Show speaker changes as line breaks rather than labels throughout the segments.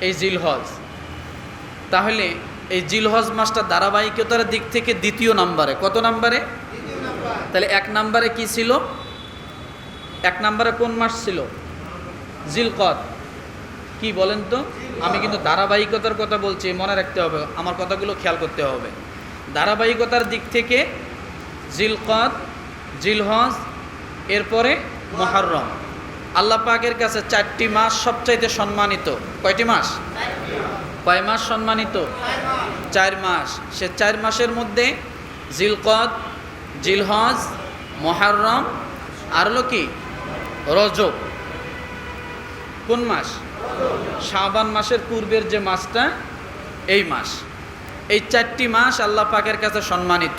এই জিলহজ। তাহলে এই জিলহজ মাসটা ধারাবাহিকতার দিক থেকে দ্বিতীয় নাম্বারে। কত নাম্বারে? তাহলে এক নাম্বারে কি ছিল? এক নাম্বারে কোন মাস ছিল? জিলকদ। কি বলেন তো? আমি কিন্তু ধারাবাহিকতার কথা বলছি, মনে রাখতে হবে, আমার কথাগুলো খেয়াল করতে হবে। ধারাবাহিকতার দিক থেকে জিলকদ, জিলহজ, এরপরে মহরম আল্লাহ পাকের কাছে চারটি মাস সবচাইতে সম্মানিত। কয়টি মাস? কয় মাস সম্মানিত? চার মাস। সে চার মাসের মধ্যে জিলকদ, জিলহজ, মহরম, আর হলো কি? রজব। কোন মাস? শাবান মাসের পূর্বের যে মাসটা, এই মাস। এই চারটি মাস আল্লাহ পাকের কাছে সম্মানিত।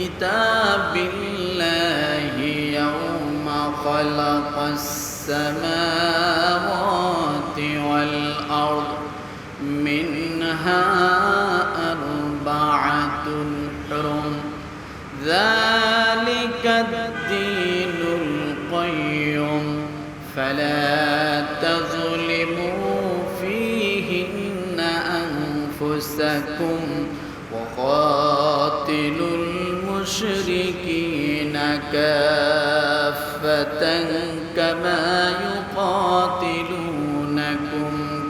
كتاب الله يوم خلق السماوات والأرض منها أربعة حرم. ذلك الدين القيم. فلا تظلموا فيهن أنفسكم. المشركين كافة كما يقاتلونكم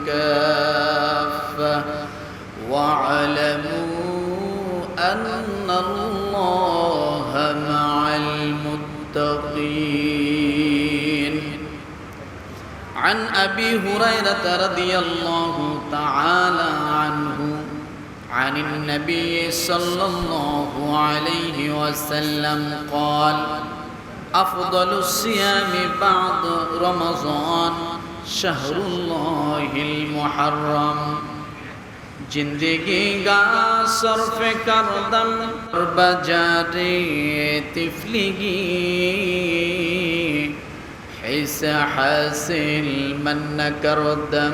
كافة واعلموا أن الله مع المتقين. عن أبي هريرة رضي الله تعالى عنه عن النبي صلى الله عليه وسلم قال أفضل الصيام بعد رمضان شهر الله المحرم. زندگی گا صرف کردم اور بجار تفلگی حس حاصل من کردم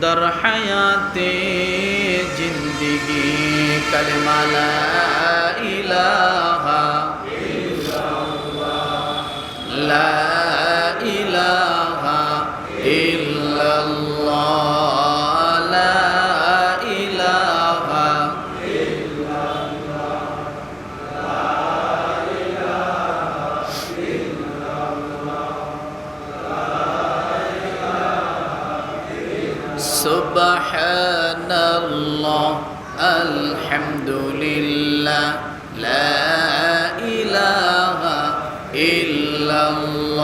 در حیات زندگی کلمہ لا الہ لا الہ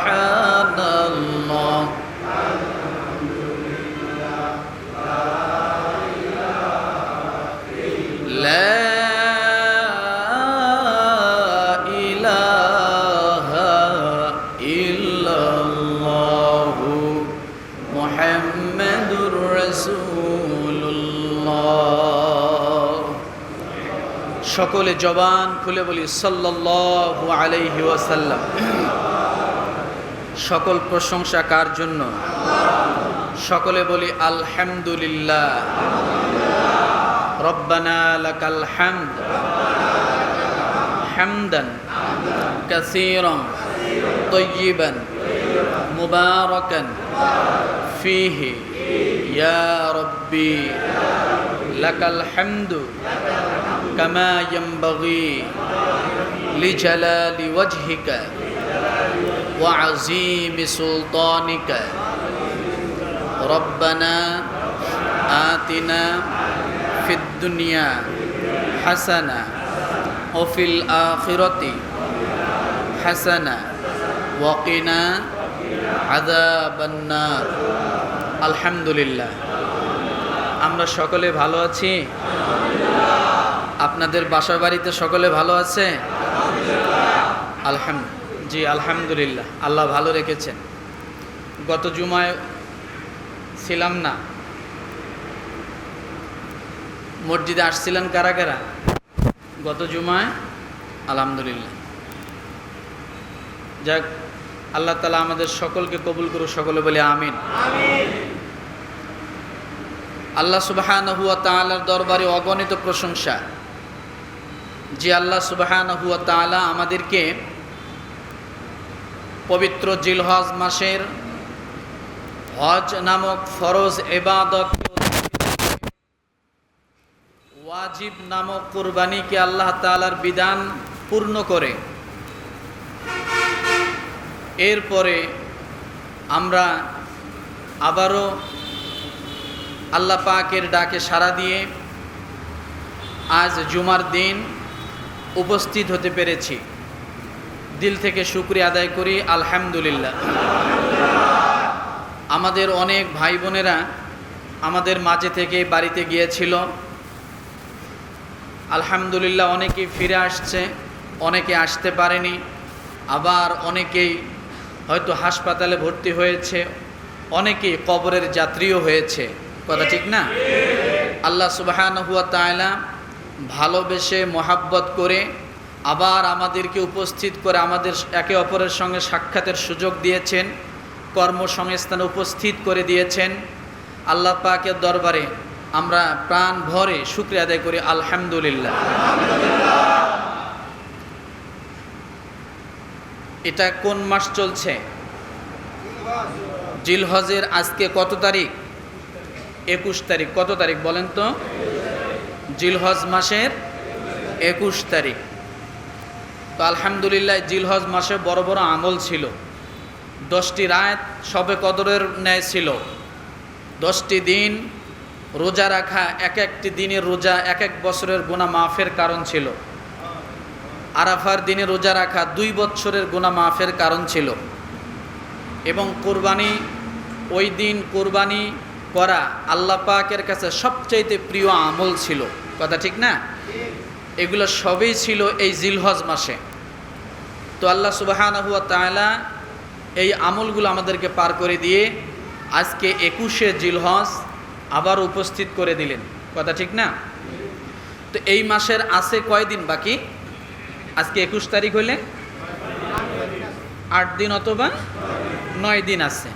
সুবহানাল্লাহ لا إله إلا الله محمد رسول الله সকলে জবান খুলে বলি সাল্লাল্লাহু আলাইহি ওয়াসাল্লাম সকল প্রশংসা কার জন্য সকলে বলি আলহামদুলিল্লাহ ربنا لك الحمد حمدا كثيرا طيبا مباركا فيه يا ربي لك الحمد كما ينبغي لجلال وجهك وعظيم سلطانك ربنا آتنا في الدنيا حسنة وفي الآخرة حسنة وقنا عذاب النار الحمد لله আমরা সকলে ভালো আছি আপনাদের বাসা বাড়িতে সকলে ভালো আছে আলহাম জি, আলহামদুলিল্লাহ। আল্লাহ ভালো রেখেছেন। গত জুমায় ছিলাম না। মসজিদে আসছিলেন কারা কারা? গত জুমায়? আলহামদুলিল্লাহ। যাক, আল্লাহ তালা আমাদের সকলকে কবুল করুক, সকলে বলে আমিন। আল্লাহ সুবাহান হুয়া তালার দরবারে অগণিত প্রশংসা। যে আল্লাহ সুবাহান হুয়া তালা আমাদেরকে পবিত্র জিলহজ মাসের হজ নামক ফরজ এবাদত ওয়াজিব নামক কোরবানিকে আল্লাহ তালার বিধান পূর্ণ করে। এরপরে আমরা আবারও আল্লাহ পাকের ডাকে সাড়া দিয়ে আজ জুমার দিন উপস্থিত হতে পেরেছি। দিল থেকে শুক্রিয়া আদায় করি, আলহামদুলিল্লাহ। আমাদের অনেক ভাই বোনেরা আমাদের মাঝে থেকে বাড়িতে গিয়েছিল। আলহামদুলিল্লাহ অনেকেই ফিরে আসছে, অনেকে আসতে পারেনি। আবার অনেকেই হয়তো হাসপাতালে ভর্তি হয়েছে, অনেকেই কবরের যাত্রীও হয়েছে। কথা ঠিক না? আল্লাহ সুবাহান হুয়া তায়লা ভালোবেসে মোহাব্বত করে আবার আমাদেরকে উপস্থিত করে আমাদের একে অপরের সঙ্গে সাক্ষাতের সুযোগ দিয়েছেন, কর্মসংস্থানে উপস্থিত করে দিয়েছেন। আল্লাহ পাকের দরবারে আমরা প্রাণ ভরে শুক্রিয়া আদায় করি, আলহামদুলিল্লাহ। এটা কোন মাস চলছে? জিলহজের আজকে কত তারিখ? একুশ তারিখ। কত তারিখ বলেন তো? জিলহজ মাসের একুশ তারিখ। তো আলহামদুলিল্লাহ জিলহজ মাসে বড় বড় আমল ছিল। দশটি রাত সবে কদরের ন্যায় ছিল। দশটি দিন রোজা রাখা, এক একটি দিনের রোজা, এক এক বছরের গোনা মাফের কারণ ছিল। আরাফার দিনে রোজা রাখা দুই বছরের গোনা মাফের কারণ ছিল। এবং কোরবানি, ওই দিন কোরবানি করা আল্লাহ পাকের কাছে সবচাইতে প্রিয় আমল ছিল। কথা ঠিক না? এগুলো সবই ছিল এই জিলহজ মাসে। তো আল্লাহ তালা এই আমলগুলো আমাদেরকে পার করে দিয়ে আজকে একুশে জিলহজ আবার উপস্থিত করে দিলেন। কথা ঠিক না? তো এই মাসের আছে কয়দিন বাকি? আজকে একুশ তারিখ হলে আট দিন অথবা নয় দিন আছে।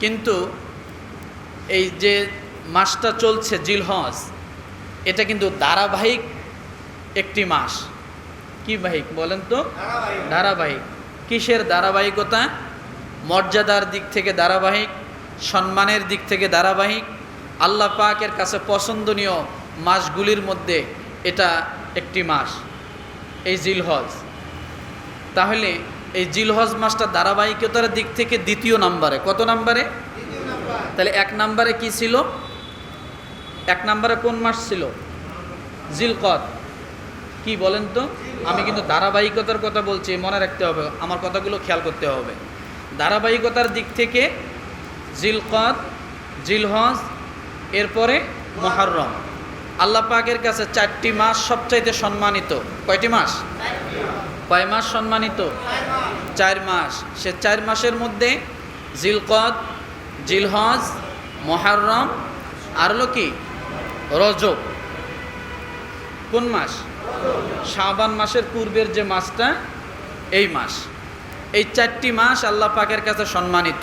কিন্তু এই যে মাসটা চলছে জিলহজ, এটা কিন্তু ধারাবাহিক একটি মাস। কি বাহিক বলেন তো? ধারাবাহিক। কিসের ধারাবাহিকতা মর্যাদার দিক থেকে ধারাবাহিক সম্মানের দিক থেকে ধারাবাহিক। আল্লাহ পাকের কাছে পছন্দনীয় মাসগুলির মধ্যে এটা একটি মাস এই জিলহজ। তাহলে এই জিলহজ মাসটা ধারাবাহিকতার দিক থেকে দ্বিতীয় নাম্বারে। কত নাম্বারে। তাহলে এক নাম্বারে কি ছিল? এক নাম্বারে কোন মাস ছিল? জিলকদ। কি বলেন তো? আমি কিন্তু ধারাবাহিকতার কথা বলছি, মনে রাখতে হবে, আমার কথাগুলো খেয়াল করতে হবে। ধারাবাহিকতার দিক থেকে জিলকদ, জিলহজ, এরপরে মহারম আল্লাহ পাকের কাছে চারটি মাস সবচাইতে সম্মানিত। কয়টি মাস? কয় মাস সম্মানিত? চার মাস। সে চার মাসের মধ্যে জিলকদ, জিলহজ মহারম আর কি? রজব। কোন মাস? শাবান মাসের পূর্বের যে মাসটা এই মাস। এই চারটি মাস আল্লাহ পাকের কাছে সম্মানিত।